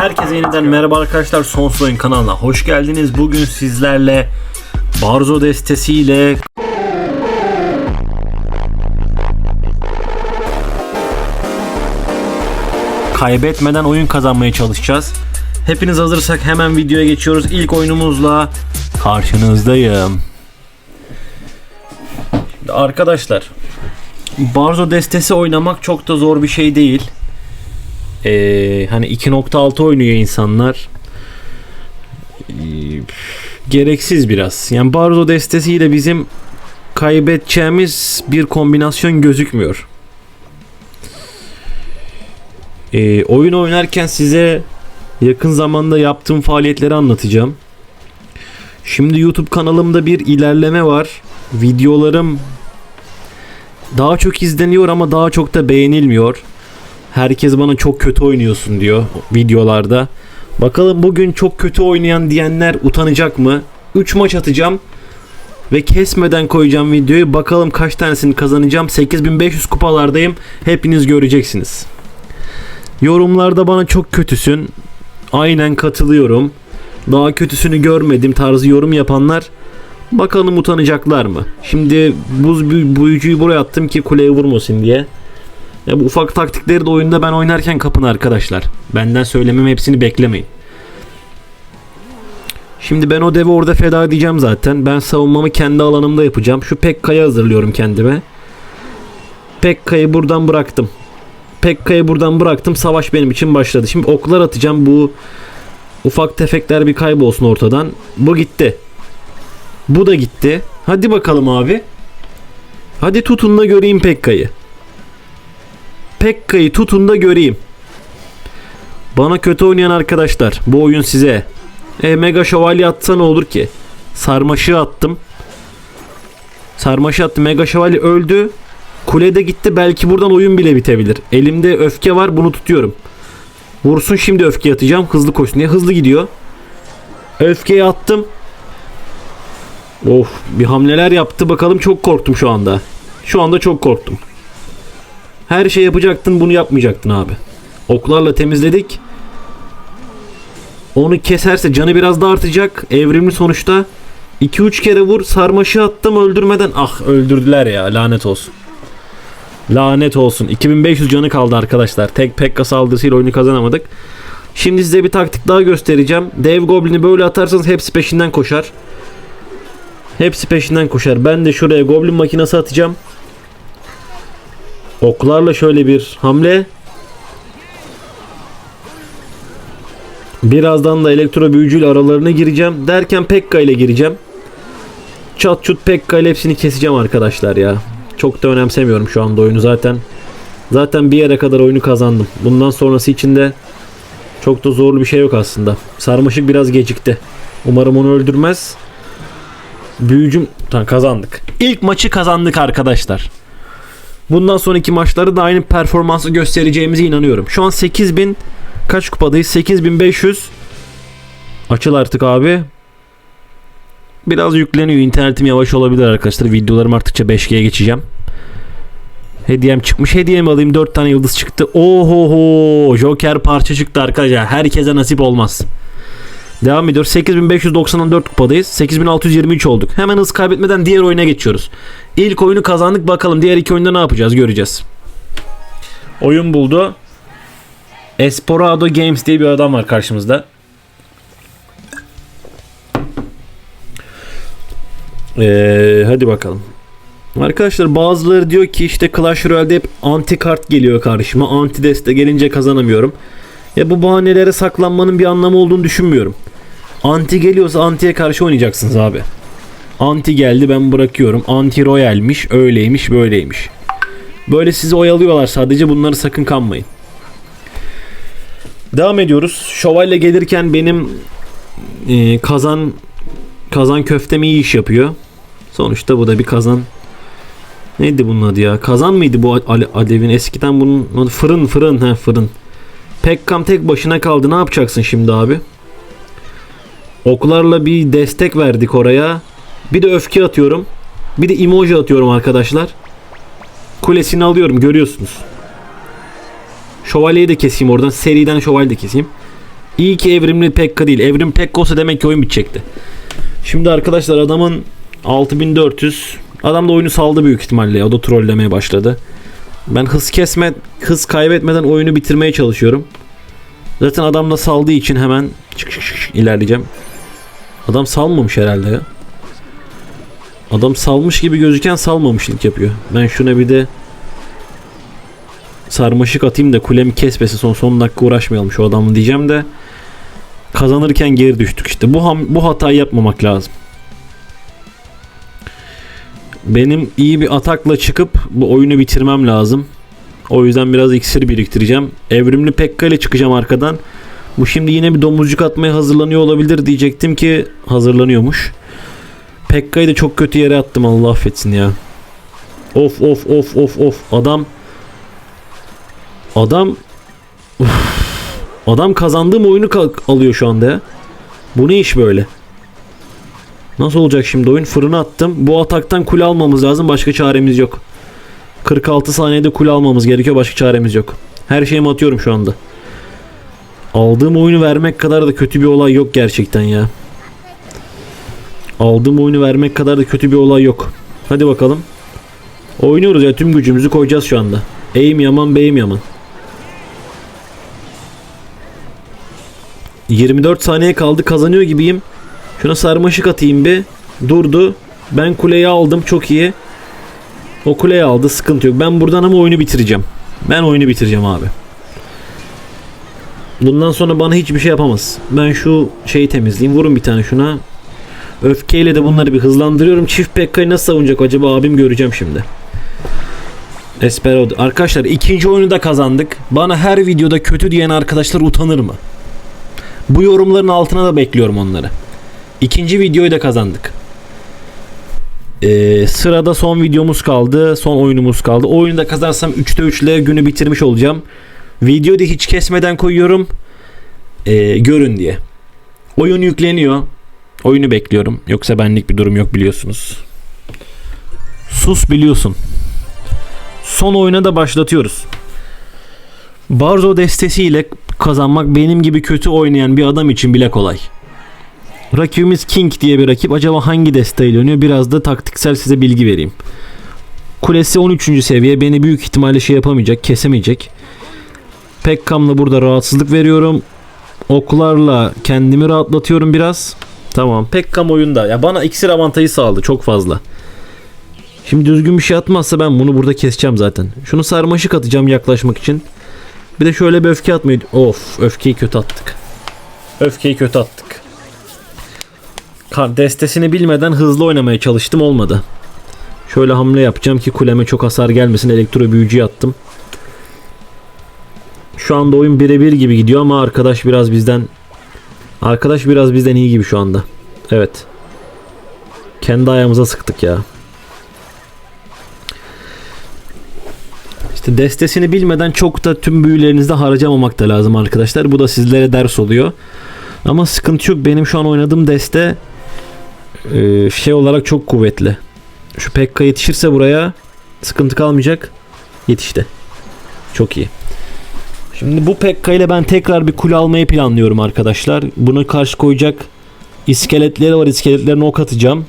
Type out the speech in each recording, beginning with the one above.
Herkese yeniden merhaba arkadaşlar. Sonsuz Oyun kanalına hoş geldiniz. Bugün sizlerle Barzo destesiyle kaybetmeden oyun kazanmaya çalışacağız. Hepiniz hazırsak hemen videoya geçiyoruz. İlk oyunumuzla karşınızdayım. Şimdi arkadaşlar Barzo destesi oynamak çok da zor bir şey değil. Ee, hani 2.6 oynuyor insanlar. Ee, gereksiz biraz. Yani Barzo destesiyle bizim kaybedeceğimiz bir kombinasyon gözükmüyor. Ee, oyun oynarken size yakın zamanda yaptığım faaliyetleri anlatacağım. Şimdi YouTube kanalımda bir ilerleme var. Videolarım daha çok izleniyor ama daha çok da beğenilmiyor. Herkes bana çok kötü oynuyorsun diyor videolarda. Bakalım bugün çok kötü oynayan diyenler utanacak mı? 3 maç atacağım ve kesmeden koyacağım videoyu. Bakalım kaç tanesini kazanacağım. 8500 kupalardayım. Hepiniz göreceksiniz. Yorumlarda bana çok kötüsün. Aynen katılıyorum. Daha kötüsünü görmedim tarzı yorum yapanlar bakalım utanacaklar mı? Şimdi buz büyü- büyücüyü buraya attım ki kuleye vurmasın diye. Ya bu ufak taktikleri de oyunda ben oynarken kapın arkadaşlar. Benden söylemem hepsini beklemeyin. Şimdi ben o devi orada feda edeceğim zaten. Ben savunmamı kendi alanımda yapacağım. Şu Pekka'yı hazırlıyorum kendime. Pekka'yı buradan bıraktım. Pekka'yı buradan bıraktım. Savaş benim için başladı. Şimdi oklar atacağım. Bu ufak tefekler bir kaybolsun ortadan. Bu gitti. Bu da gitti. Hadi bakalım abi. Hadi tutun da göreyim Pekka'yı. Pekka'yı tutun da göreyim. Bana kötü oynayan arkadaşlar bu oyun size. E, Mega Şövalye atsa ne olur ki? Sarmaşığı attım. Sarmaşı attım. Mega Şövalye öldü. Kulede gitti. Belki buradan oyun bile bitebilir. Elimde öfke var. Bunu tutuyorum. Vursun şimdi öfke atacağım. Hızlı koşsun diye. Hızlı gidiyor. Öfkeyi attım. Of bir hamleler yaptı. Bakalım çok korktum şu anda. Şu anda çok korktum. Her şey yapacaktın bunu yapmayacaktın abi. Oklarla temizledik. Onu keserse canı biraz da artacak. Evrimli sonuçta. 2-3 kere vur sarmaşı attım öldürmeden. Ah öldürdüler ya lanet olsun. Lanet olsun. 2500 canı kaldı arkadaşlar. Tek Pekka saldırısıyla oyunu kazanamadık. Şimdi size bir taktik daha göstereceğim. Dev Goblin'i böyle atarsanız hepsi peşinden koşar. Hepsi peşinden koşar. Ben de şuraya Goblin makinesi atacağım. Oklarla şöyle bir hamle. Birazdan da elektro büyücüyle aralarına gireceğim. Derken Pekka ile gireceğim. Çat çut Pekka ile hepsini keseceğim arkadaşlar ya. Çok da önemsemiyorum şu anda oyunu zaten. Zaten bir yere kadar oyunu kazandım. Bundan sonrası için de çok da zorlu bir şey yok aslında. Sarmaşık biraz gecikti. Umarım onu öldürmez. Büyücüm tamam kazandık. İlk maçı kazandık arkadaşlar. Bundan sonraki maçları da aynı performansı göstereceğimize inanıyorum. Şu an 8000 kaç kupadayız? 8500. Açıl artık abi. Biraz yükleniyor. İnternetim yavaş olabilir arkadaşlar. Videolarım arttıkça 5G'ye geçeceğim. Hediyem çıkmış. Hediyemi alayım. 4 tane yıldız çıktı. Ohoho. Joker parça çıktı arkadaşlar. Herkese nasip olmaz. Devam ediyor. 8594 kupadayız. 8623 olduk. Hemen hız kaybetmeden diğer oyuna geçiyoruz. İlk oyunu kazandık. Bakalım diğer iki oyunda ne yapacağız göreceğiz. Oyun buldu. Esporado Games diye bir adam var karşımızda. Ee, hadi bakalım. Arkadaşlar bazıları diyor ki işte Clash Royale'de hep anti kart geliyor karşıma. Anti deste gelince kazanamıyorum. Ya bu bahanelere saklanmanın bir anlamı olduğunu düşünmüyorum. Anti geliyorsa antiye karşı oynayacaksınız abi. Anti geldi ben bırakıyorum. Anti royalmiş, öyleymiş, böyleymiş. Böyle sizi oyalıyorlar sadece bunları sakın kanmayın. Devam ediyoruz. Şövalye gelirken benim e, kazan kazan köftem iyi iş yapıyor. Sonuçta bu da bir kazan. Neydi bunun adı ya? Kazan mıydı bu ale- alevin? Eskiden bunun fırın fırın he fırın. Pekkam tek başına kaldı. Ne yapacaksın şimdi abi? Oklarla bir destek verdik oraya. Bir de öfke atıyorum. Bir de emoji atıyorum arkadaşlar. Kulesini alıyorum görüyorsunuz. Şövalyeyi de keseyim oradan. Seriden şövalye de keseyim. İyi ki evrimli Pekka değil. Evrim Pekka olsa demek ki oyun bitecekti. Şimdi arkadaşlar adamın 6400 adam da oyunu saldı büyük ihtimalle. O da trollemeye başladı. Ben hız kesme, hız kaybetmeden oyunu bitirmeye çalışıyorum. Zaten adam da saldığı için hemen çık çık çık ilerleyeceğim. Adam salmamış herhalde ya. Adam salmış gibi gözüken salmamışlık yapıyor. Ben şuna bir de sarmaşık atayım da kulemi kesmesin son son dakika uğraşmayalım şu adamı diyeceğim de kazanırken geri düştük işte. Bu ham, bu hatayı yapmamak lazım. Benim iyi bir atakla çıkıp bu oyunu bitirmem lazım. O yüzden biraz iksir biriktireceğim. Evrimli Pekka ile çıkacağım arkadan. Bu şimdi yine bir domuzcuk atmaya hazırlanıyor olabilir diyecektim ki hazırlanıyormuş. Pekka'yı da çok kötü yere attım Allah affetsin ya. Of of of of of adam adam Uf. adam kazandığım oyunu alıyor şu anda ya. Bu ne iş böyle? Nasıl olacak şimdi oyun? Fırına attım. Bu ataktan kule almamız lazım. Başka çaremiz yok. 46 saniyede kule almamız gerekiyor. Başka çaremiz yok. Her şeyimi atıyorum şu anda. Aldığım oyunu vermek kadar da kötü bir olay yok gerçekten ya. Aldığım oyunu vermek kadar da kötü bir olay yok. Hadi bakalım. Oynuyoruz ya tüm gücümüzü koyacağız şu anda. Eğim yaman beyim yaman. 24 saniye kaldı kazanıyor gibiyim. Şuna sarmaşık atayım bir. Durdu. Ben kuleyi aldım çok iyi. O kuleyi aldı sıkıntı yok. Ben buradan ama oyunu bitireceğim. Ben oyunu bitireceğim abi. Bundan sonra bana hiçbir şey yapamaz. Ben şu şeyi temizleyeyim. Vurun bir tane şuna. Öfkeyle de bunları bir hızlandırıyorum. Çift Pekka'yı nasıl savunacak acaba abim göreceğim şimdi. Esperado. Arkadaşlar ikinci oyunu da kazandık. Bana her videoda kötü diyen arkadaşlar utanır mı? Bu yorumların altına da bekliyorum onları. İkinci videoyu da kazandık. Ee, sırada son videomuz kaldı. Son oyunumuz kaldı. O oyunu da kazarsam 3'te 3 ile günü bitirmiş olacağım. Videoyu da hiç kesmeden koyuyorum. Ee, görün diye. Oyun yükleniyor. Oyunu bekliyorum. Yoksa benlik bir durum yok biliyorsunuz. Sus biliyorsun. Son oyuna da başlatıyoruz. Barzo destesiyle kazanmak benim gibi kötü oynayan bir adam için bile kolay. Rakibimiz King diye bir rakip. Acaba hangi desteğiyle oynuyor? Biraz da taktiksel size bilgi vereyim. Kulesi 13. seviye. Beni büyük ihtimalle şey yapamayacak, kesemeyecek. Pekkam'la burada rahatsızlık veriyorum. Oklarla kendimi rahatlatıyorum biraz. Tamam. Pekkam oyunda. Ya bana iksir avantajı sağladı çok fazla. Şimdi düzgün bir şey atmazsa ben bunu burada keseceğim zaten. Şunu sarmaşık atacağım yaklaşmak için. Bir de şöyle bir öfke atmayı... Of öfkeyi kötü attık. Öfkeyi kötü attık. Destesini bilmeden hızlı oynamaya çalıştım olmadı. Şöyle hamle yapacağım ki kuleme çok hasar gelmesin. Elektro büyücü attım. Şu anda oyun birebir gibi gidiyor ama arkadaş biraz bizden Arkadaş biraz bizden iyi gibi şu anda. Evet. Kendi ayağımıza sıktık ya. İşte destesini bilmeden çok da tüm büyülerinizde harcamamak da lazım arkadaşlar. Bu da sizlere ders oluyor. Ama sıkıntı yok. Benim şu an oynadığım deste e, şey olarak çok kuvvetli. Şu Pekka yetişirse buraya sıkıntı kalmayacak. Yetişti. Çok iyi. Şimdi bu Pekka ile ben tekrar bir kule almayı planlıyorum arkadaşlar. Bunu karşı koyacak iskeletleri var. İskeletlerine ok atacağım.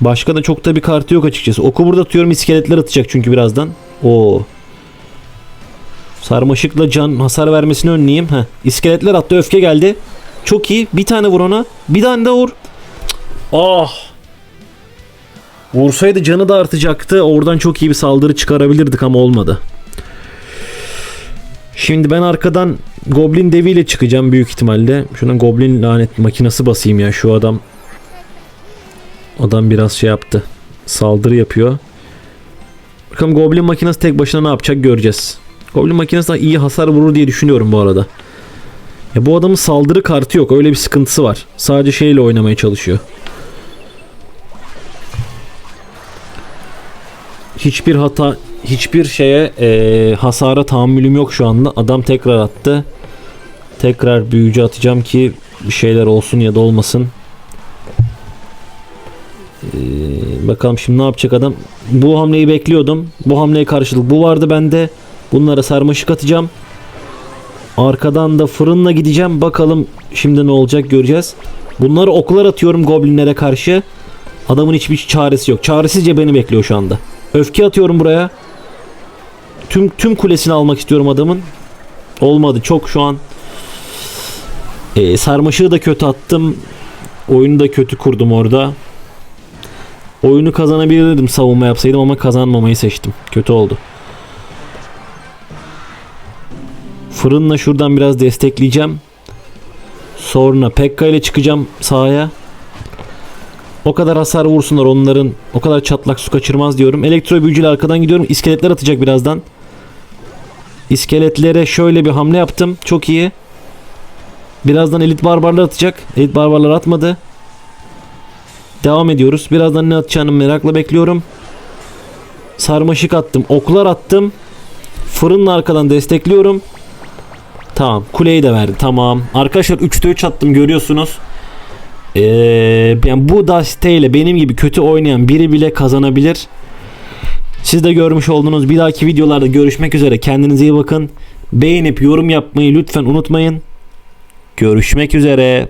Başka da çok da bir kartı yok açıkçası. Oku burada tutuyorum. iskeletler atacak çünkü birazdan. Oo. Sarmaşıkla can hasar vermesini önleyeyim. Heh. İskeletler attı. Öfke geldi. Çok iyi. Bir tane vur ona. Bir tane de vur. Ah. Vursaydı canı da artacaktı. Oradan çok iyi bir saldırı çıkarabilirdik ama olmadı. Şimdi ben arkadan Goblin deviyle çıkacağım büyük ihtimalle. Şuna Goblin lanet makinesi basayım ya şu adam. Adam biraz şey yaptı. Saldırı yapıyor. Bakalım Goblin makinesi tek başına ne yapacak göreceğiz. Goblin makinesi de iyi hasar vurur diye düşünüyorum bu arada. Ya bu adamın saldırı kartı yok. Öyle bir sıkıntısı var. Sadece şeyle oynamaya çalışıyor. Hiçbir hata hiçbir şeye e, hasara tahammülüm yok şu anda. Adam tekrar attı. Tekrar büyücü atacağım ki bir şeyler olsun ya da olmasın. Ee, bakalım şimdi ne yapacak adam. Bu hamleyi bekliyordum. Bu hamleye karşılık bu vardı bende. Bunlara sarmaşık atacağım. Arkadan da fırınla gideceğim. Bakalım şimdi ne olacak göreceğiz. Bunları oklar atıyorum goblinlere karşı. Adamın hiçbir çaresi yok. Çaresizce beni bekliyor şu anda. Öfke atıyorum buraya. Tüm tüm kulesini almak istiyorum adamın. Olmadı. Çok şu an e, sarmaşığı da kötü attım. Oyunu da kötü kurdum orada. Oyunu kazanabilirdim savunma yapsaydım ama kazanmamayı seçtim. Kötü oldu. Fırınla şuradan biraz destekleyeceğim. Sonra Pekka ile çıkacağım sahaya. O kadar hasar vursunlar onların. O kadar çatlak su kaçırmaz diyorum. Elektro büyücüyle arkadan gidiyorum. İskeletler atacak birazdan. İskeletlere şöyle bir hamle yaptım. Çok iyi. Birazdan elit barbarlar atacak. Elit barbarlar atmadı. Devam ediyoruz. Birazdan ne atacağını merakla bekliyorum. Sarmaşık attım. Oklar attım. Fırınla arkadan destekliyorum. Tamam. Kuleyi de verdi. Tamam. Arkadaşlar 3'te 3 attım görüyorsunuz. Ee, yani bu dasteyle benim gibi kötü oynayan biri bile kazanabilir. Siz de görmüş olduğunuz bir dahaki videolarda görüşmek üzere. Kendinize iyi bakın. Beğenip yorum yapmayı lütfen unutmayın. Görüşmek üzere.